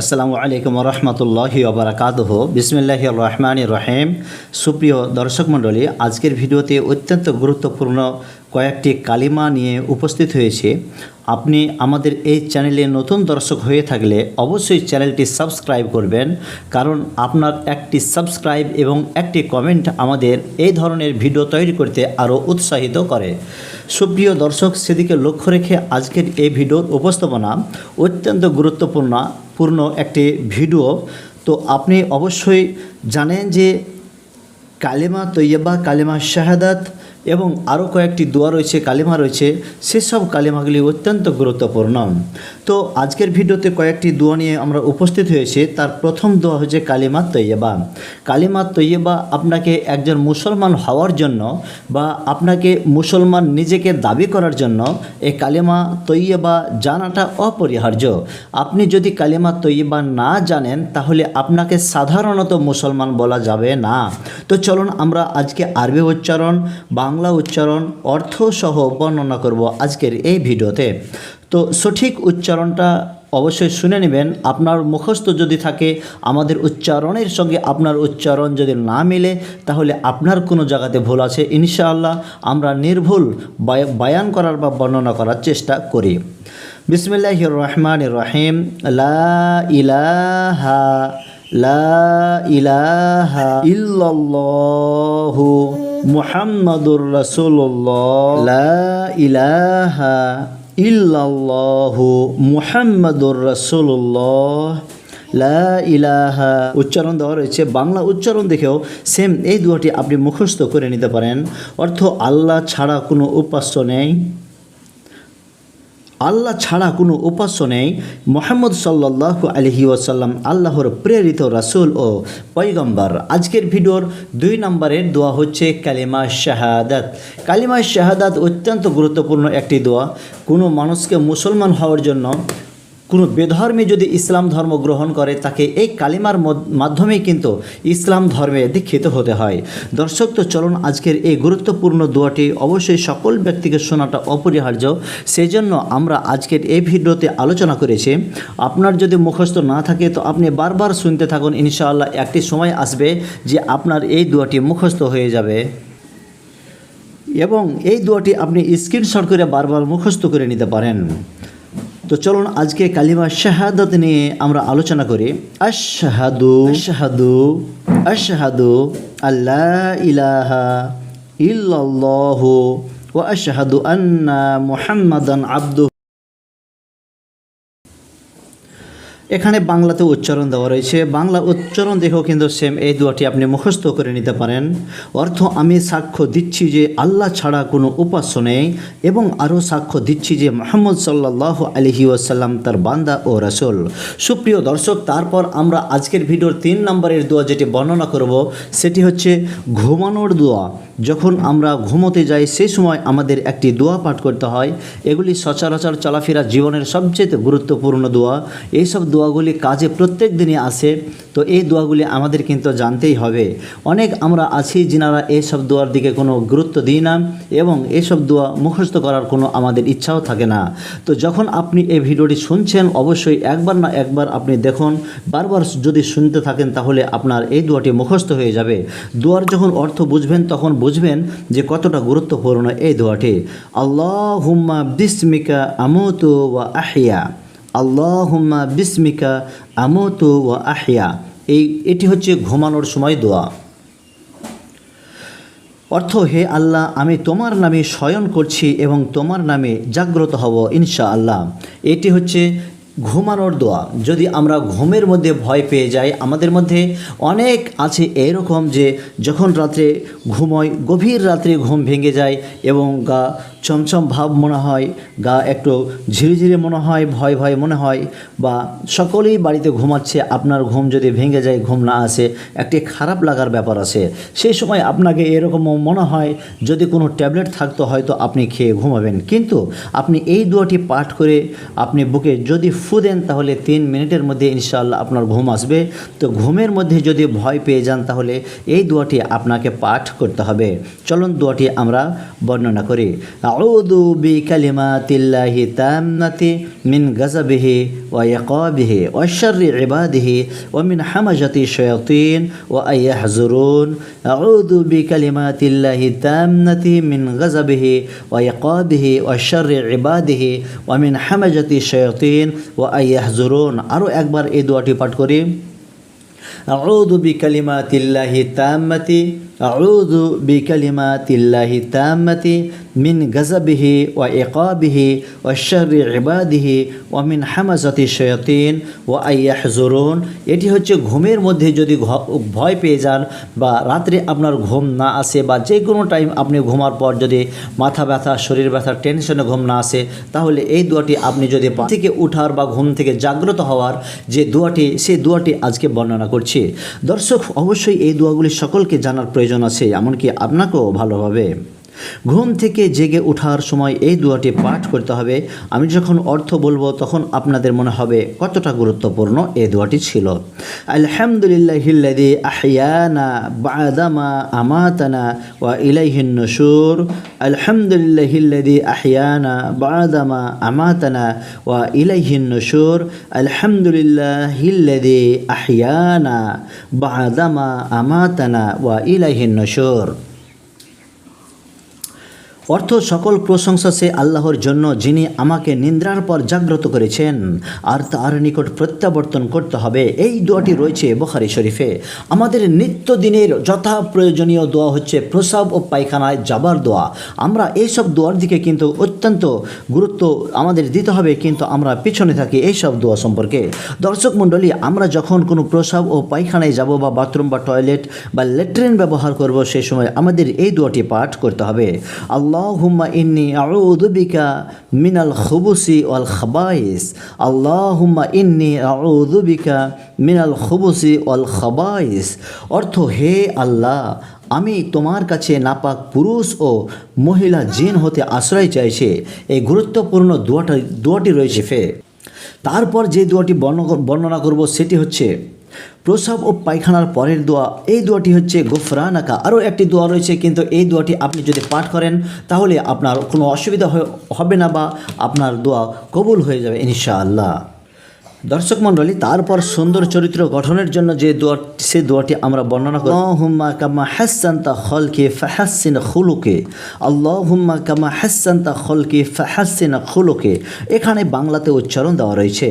আসসালামু আলাইকুম রহমতুল্লাহি ওবরাকাতহ। বিসমিল্লাহ রহমান রহিম। সুপ্রিয় দর্শক মণ্ডলী আজকের ভিডিওতে অত্যন্ত গুরুত্বপূর্ণ কয়েকটি কালিমা নিয়ে উপস্থিত হয়েছে। আপনি আমাদের এই চ্যানেলে নতুন দর্শক হয়ে থাকলে অবশ্যই চ্যানেলটি সাবস্ক্রাইব করবেন, কারণ আপনার একটি সাবস্ক্রাইব এবং একটি কমেন্ট আমাদের এই ধরনের ভিডিও তৈরি করতে আরও উৎসাহিত করে। সুপ্রিয় দর্শক, সেদিকে লক্ষ্য রেখে আজকের এই ভিডিওর উপস্থাপনা অত্যন্ত গুরুত্বপূর্ণ, পূর্ণ একটি ভিডিও। তো আপনি অবশ্যই জানেন যে কালেমা তৈয়বা, কালেমা শাহাদাত এবং আরও কয়েকটি দোয়া রয়েছে, কালিমা রয়েছে, সেসব কালিমাগুলি অত্যন্ত গুরুত্বপূর্ণ। তো আজকের ভিডিওতে কয়েকটি দোয়া নিয়ে আমরা উপস্থিত হয়েছে। তার প্রথম দোয়া হচ্ছে কালিমা তৈয়বা। কালিমা তৈয়বা আপনাকে একজন মুসলমান হওয়ার জন্য বা আপনাকে মুসলমান নিজেকে দাবি করার জন্য এই কালিমা তৈয়বা জানাটা অপরিহার্য। আপনি যদি কালেমা তৈয়বা না জানেন, তাহলে আপনাকে সাধারণত মুসলমান বলা যাবে না। তো চলুন আমরা আজকে আরবি উচ্চারণ বাংলা উচ্চারণ অর্থ সহ বর্ণনা করব আজকের এই ভিডিওতে। তো সঠিক উচ্চারণটা অবশ্যই শুনে নেবেন। আপনার মুখস্থ যদি থাকে, আমাদের উচ্চারণের সঙ্গে আপনার উচ্চারণ যদি না মিলে, তাহলে আপনার কোনো জায়গাতে ভুল আছে। ইনশাআল্লাহ আমরা নির্ভুল বায়- বায়ান করার বা বর্ণনা করার চেষ্টা করি। বিসমিল্লাহ রহমান রহিম। লা ইলাহা লা ইলাহা মুহাম্মাদুর রাসূলুল্লাহ। লা ইলাহা ইল্লাল্লাহ মুহাম্মাদুর রাসূলুল্লাহ। লা ইলাহা উচ্চারণ দেওয়া রয়েছে। বাংলা উচ্চারণ দেখেও সেম এই দুয়াটি আপনি মুখস্থ করে নিতে পারেন। অর্থ আল্লাহ ছাড়া কোনো উপাস্য নেই। আল্লাহ ছাড়া কোনো উপাস্য নেই। মোহাম্মদ সাল্লাহ আলহি ওয়াসাল্লাম আল্লাহর প্রেরিত রাসুল ও পৈগম্বর আজকের ভিডিওর দুই নম্বরের দোয়া হচ্ছে কালিমা শাহাদাত। কালিমা শাহাদাত অত্যন্ত গুরুত্বপূর্ণ একটি দোয়া। কোনো মানুষকে মুসলমান হওয়ার জন্য কোনো বেধর্মী যদি ইসলাম ধর্ম গ্রহণ করে, তাকে এই কালিমার মাধ্যমেই কিন্তু ইসলাম ধর্মে দীক্ষিত হতে হয়। দর্শক, তো চলুন আজকের এই গুরুত্বপূর্ণ দোয়াটি অবশ্যই সকল ব্যক্তিকে শোনাটা অপরিহার্য। সেই জন্য আমরা আজকের এই ভিডিওতে আলোচনা করেছি। আপনার যদি মুখস্থ না থাকে, তো আপনি বারবার শুনতে থাকুন। ইনশাআল্লাহ একটি সময় আসবে যে আপনার এই দোয়াটি মুখস্থ হয়ে যাবে। এবং এই দোয়াটি আপনি স্ক্রিনশট করে বারবার মুখস্থ করে নিতে পারেন। তো চলুন আজকে কালিমা শাহাদত নিয়ে আমরা আলোচনা করি। আশাহাদু শাহাদু আশাহাদু আল্লাহ ইলাহা ইল্লাল্লাহু ওয়া আশহাদু আন্না মুহাম্মাদান আবদু এখানে বাংলাতে উচ্চারণ দেওয়া রয়েছে। বাংলা উচ্চারণ দেখেও কিন্তু সেম এই দুয়াটি আপনি মুখস্থ করে নিতে পারেন। অর্থ, আমি সাক্ষ্য দিচ্ছি যে আল্লাহ ছাড়া কোনো উপাস্য নেই এবং আরও সাক্ষ্য দিচ্ছি যে মোহাম্মদ সাল্লাহ আলহি ওয়াসাল্লাম তার বান্দা ও রাসূল। সুপ্রিয় দর্শক, তারপর আমরা আজকের ভিডিওর তিন নম্বরের দোয়া যেটি বর্ণনা করব, সেটি হচ্ছে ঘুমানোর দোয়া। যখন আমরা ঘুমোতে যাই, সেই সময় আমাদের একটি দোয়া পাঠ করতে হয়। এগুলি সচরাচর চলাফেরা জীবনের সবচেয়ে গুরুত্বপূর্ণ দোয়া। এইসব দোয়াগুলি কাজে প্রত্যেক দিনই আসে। তো এই দোয়াগুলি আমাদের কিন্তু জানতেই হবে। অনেক আমরা আছি যিনারা এইসব দোয়ার দিকে কোনো গুরুত্ব দিই না এবং এইসব দোয়া মুখস্থ করার কোনো আমাদের ইচ্ছাও থাকে না। তো যখন আপনি এই ভিডিওটি শুনছেন, অবশ্যই একবার না একবার আপনি দেখুন। বারবার যদি শুনতে থাকেন, তাহলে আপনার এই দোয়াটি মুখস্থ হয়ে যাবে। দোয়ার যখন অর্থ বুঝবেন, তখন বুঝবেন যে কতটা গুরুত্বপূর্ণ এই দোয়াটি। আল্লাহ হুম্মা বিস্মিকা আমতু ওয়া আহিয়া আল্লাহ হুম্মা বিস্মিকা আমতু ওয়া আহিয়া এই, এটি হচ্ছে ঘুমানোর সময় দোয়া। অর্থ, হে আল্লাহ, আমি তোমার নামে শয়ন করছি এবং তোমার নামে জাগ্রত হব ইনশা আল্লাহ এটি হচ্ছে ঘুমানোর দোয়া। যদি আমরা ঘুমের মধ্যে ভয় পেয়ে যাই, আমাদের মধ্যে অনেক আছে এরকম যে, যখন রাত্রে ঘুমোয় গভীর রাত্রে ঘুম ভেঙে যায় এবং গা চমচম ভাব মনে হয়, গা একটু ঝিরিঝিরি মনে হয়, ভয় ভয় মনে হয়, বা সকলেই বাড়িতে ঘুমাচ্ছে, আপনার ঘুম যদি ভেঙে যায়, ঘুম না আসে, একটি খারাপ লাগার ব্যাপার আছে। সেই সময় আপনাকে এরকম মনে হয়, যদি কোনো ট্যাবলেট থাকতো হয়তো আপনি খেয়ে ঘুমাবেন। কিন্তু আপনি এই দুয়াটি পাঠ করে আপনি বুকে যদি ফু দেন, তাহলে তিন মিনিটের মধ্যে ইনশাআল্লাহ আপনার ঘুম আসবে। তো ঘুমের মধ্যে যদি ভয় পেয়ে যান, তাহলে এই দোয়াটি আপনাকে পাঠ করতে হবে। চলুন দোয়াটি আমরা বর্ণনা করি। أعوذ بكلمات الله التامة من غضبه ويقابه وشر عباده ومن حمجة الشياطين وأن يحزرون أعوذ بكلمات الله التامة من غضبه ويقابه وشر عباده ومن حمجة الشياطين وأن يحزرون أرو أكبر إدواتي باتكوري أعوذ بكلمات الله التامة أعوذ بكلمات الله التامة মিন গজাবিহি ও একাবিহি ও শর্রি ইবাদিহি ও মিন হামাজতি শয়তিন ও আইয়া জরুন এটি হচ্ছে ঘুমের মধ্যে যদি ভয় পেয়ে যান বা রাত্রে আপনার ঘুম না আসে বা যে কোনো টাইম আপনি ঘুমার পর যদি মাথা ব্যথা, শরীর ব্যথা টেনশনে ঘুম না আসে, তাহলে এই দোয়াটি আপনি যদি থেকে উঠার বা ঘুম থেকে জাগ্রত হওয়ার যে দোয়াটি, সেই দোয়াটি আজকে বর্ণনা করছি। দর্শক, অবশ্যই এই দোয়াগুলি সকলকে জানার প্রয়োজন আছে, এমনকি আপনাকেও ভালোভাবে। ঘুম থেকে জেগে ওঠার সময় এই দোয়াটি পাঠ করতে হবে। আমি যখন অর্থ বলব, তখন আপনাদের মনে হবে কতটা গুরুত্বপূর্ণ এই দোয়াটি ছিল। আলহামদুলিল্লাহিল্লাদি আহিয়ানা বাদামা আমাতানা ওয়া ইলাইহিন নশুর। আলহামদুলিল্লাহিল্লাদি আহিয়ানা বাদামা আমাতানা ওয়া ইলাইহিন নশুর। আলহামদুলিল্লাহিল্লাদি আহিয়ানা বাদামা আমাতানা ওয়া ইলাইহিন নশুর। অর্থ সকল প্রশংসা সে আল্লাহর জন্য, যিনি আমাকে নিন্দ্রার পর জাগ্রত করেছেন, আর তার নিকট প্রত্যাবর্তন করতে হবে। এই দোয়াটি রয়েছে বখারি শরীফে। আমাদের নিত্যদিনের যথা প্রয়োজনীয় দোয়া হচ্ছে প্রসাব ও পায়খানায় যাবার দোয়া। আমরা এইসব দোয়ার দিকে কিন্তু অত্যন্ত গুরুত্ব আমাদের দিতে হবে, কিন্তু আমরা পিছনে থাকি এইসব দোয়া সম্পর্কে। দর্শক মণ্ডলী, আমরা যখন কোনো প্রসাব ও পায়খানায় যাব বা বাথরুম বা টয়লেট বা ল্যাট্রিন ব্যবহার করব সেই সময় আমাদের এই দোয়াটি পাঠ করতে হবে। আল্লাহুম্মা ইন্নি আউযু বিকা মিনাল খুবুসি ওয়াল খাবাইস। আল্লাহুম্মা ইন্নি আউযু বিকা মিনাল খুবুসি ওয়াল খাবাইস। অর্থ, হে আল্লাহ, আমি তোমার কাছে নাপাক পুরুষ ও মহিলা জিন হতে আশ্রয় চাইছে। এই গুরুত্বপূর্ণ দোয়াটা দোয়াটি রয়েছে, ফে। তারপর যে দোয়াটি বর্ণ- বর্ণনা করব সেটি হচ্ছে প্রসাব ও পায়খানার পরের দোয়া। এই দোয়াটি হচ্ছে গোফরানাকা। আরও একটি দোয়া রয়েছে, কিন্তু এই দোয়াটি আপনি যদি পাঠ করেন, তাহলে আপনার কোনো অসুবিধা হবে না বা আপনার দোয়া কবুল হয়ে যাবে, ইনশাআল্লাহ। দর্শক মণ্ডলী, তারপর সুন্দর চরিত্র গঠনের জন্য যে দোয়া সে দোয়াটি আমরা বর্ণনা করি হুম্মা কামা হাসান্তা খলকে ফাহাসিন খুলুকে। আল্লাহুম্মা কামা হাসান্তা খলকে ফাহাসিন খুলুকে। এখানে বাংলাতে উচ্চারণ দেওয়া রয়েছে।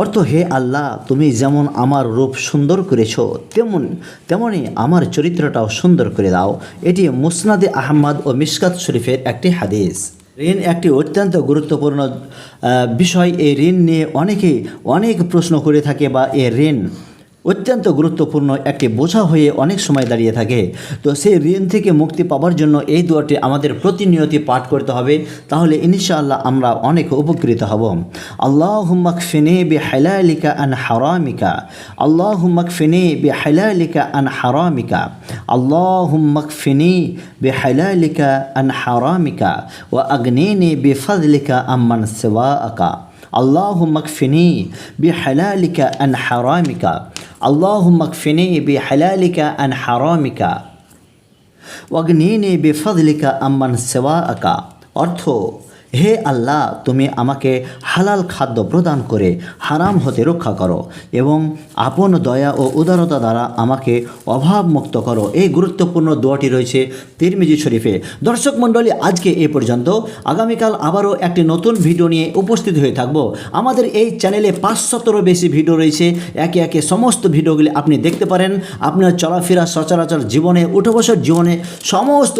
অর্থ, হে আল্লাহ, তুমি যেমন আমার রূপ সুন্দর করেছ, তেমন তেমনই আমার চরিত্রটাও সুন্দর করে দাও। এটি মুসনাদে আহমদ ও মিসকাত শরীফের একটি হাদিস। ঋণ একটি অত্যন্ত গুরুত্বপূর্ণ বিষয়। এই ঋণ নিয়ে অনেকেই অনেক প্রশ্ন করে থাকে বা এ ঋণ অত্যন্ত গুরুত্বপূর্ণ একটি বোঝা হয়ে অনেক সময় দাঁড়িয়ে থাকে তো সেই ঋণ থেকে মুক্তি পাওয়ার জন্য এই দোয়াটি আমাদের প্রতিনিয়তি পাঠ করতে হবে তাহলে ইনশাআল্লাহ আমরা অনেক উপকৃত হব আল্লাহ হুম্মাক ফিনে বি হালালিকা আন হারামিকা আল্লাহ হুম্মাক ফিনে বি হালালিকা আন হারামিকা আল্লাহ হুম্মাক ফিনি বি হালালিকা আন হারামিকা ও আগ্নেনি বি ফজলিকা আম্মান সেওয়া আকা اللهم اكفني بحلالك عن حرامك اللهم اكفني بحلالك عن حرامك واغنيني بفضلك عمن سواءك অর্থ হে আল্লাহ, তুমি আমাকে হালাল খাদ্য প্রদান করে হারাম হতে রক্ষা করো এবং আপন দয়া ও উদারতা দ্বারা আমাকে অভাবমুক্ত করো। এই গুরুত্বপূর্ণ দোয়াটি রয়েছে তিরমিজি শরীফে। দর্শক মণ্ডলী, আজকে এই পর্যন্ত। আগামীকাল আবারও একটি নতুন ভিডিও নিয়ে উপস্থিত হয়ে থাকব। আমাদের এই চ্যানেলে পাঁচশতেরও বেশি ভিডিও রয়েছে। একে একে সমস্ত ভিডিওগুলি আপনি দেখতে পারেন। আপনার চলাফেরা সচরাচর জীবনে উঠে বসার জীবনে সমস্ত